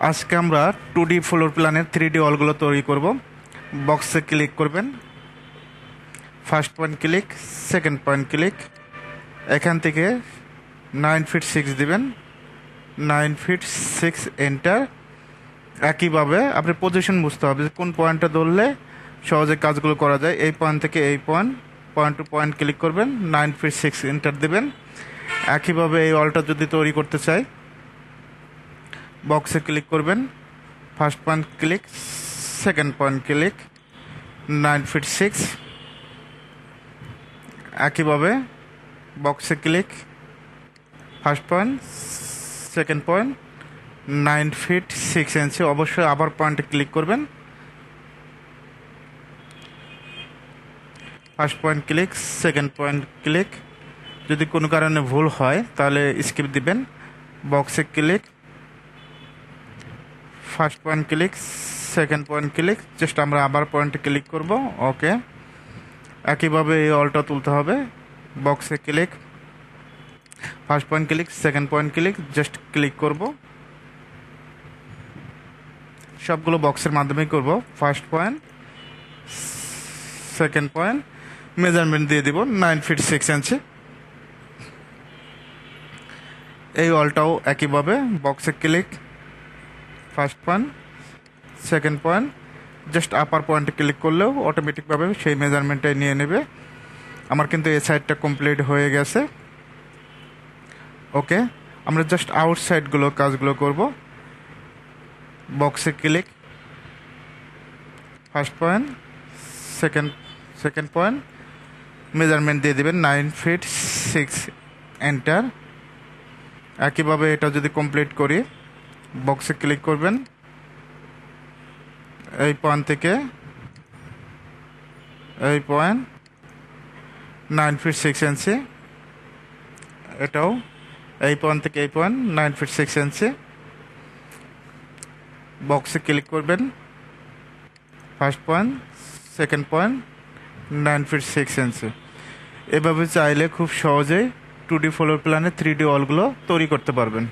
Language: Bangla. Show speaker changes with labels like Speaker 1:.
Speaker 1: আজকে আমরা টু ডি ফ্লোর প্ল্যানের থ্রি ডি ওয়ালগুলো তৈরি করব। বক্সে ক্লিক করবেন। First point click second point click এখান থেকে নাইন ফিট সিক্স দিবেন। নাইন ফিট সিক্স এন্টার একইভাবে আপনি পজিশন বুঝতে হবে কোন পয়েন্টটা ধরলে সহজে কাজগুলো করা যায়। এই পয়েন্ট থেকে এই point point to point click করবেন। নাইন ফিট সিক্স এন্টার দেবেন। একইভাবে এই ওয়ালটা যদি তৈরি করতে চাই বক্সে ক্লিক করবেন। First point click second point click nine feet six একইভাবে বক্সে click first point second point nine feet six inch অবশ্যই আবার পয়েন্টে ক্লিক করবেন। First point click second point click যদি কোনো কারণে ভুল হয়, তাহলে স্কিপ দিবেন। বক্সে click first point click second point click just আমরা আবার পয়েন্টে ক্লিক করব ওকে একইভাবে এই অলটা তুলতে হবে বক্সে click first point click second point click just click করব। সবগুলো বক্সের মাধ্যমেই করব first point second point measurement দিয়ে দিব নাইন ফিট সিক্স ইঞ্চি এই অলটাও একইভাবে বক্সে click first point. Second point just upper পয়েন্টে ক্লিক করলেও অটোমেটিকভাবে সেই মেজারমেন্টটাই নিয়ে নেবে। আমার কিন্তু এই সাইডটা কমপ্লিট হয়ে গেছে। ওকে আমরা জাস্ট আউটসাইডগুলো কাজগুলো করব। বক্সে click first point second second point measurement দিয়ে দেবেন নাইন ফিট সিক্স এন্টার একইভাবে এটা যদি কমপ্লিট করি বক্সে ক্লিক করবেন। এই পয়েন্ট থেকে। এই point nine feet six inch এটাও এই পয়েন্ট থেকে এই point nine feet six inch বক্সে ক্লিক করবেন। First point second point nine feet six inch এভাবে চাইলে খুব সহজেই টু ডি ফ্লোর প্ল্যানে থ্রি ডি ওয়ালগুলো তৈরি করতে পারবেন।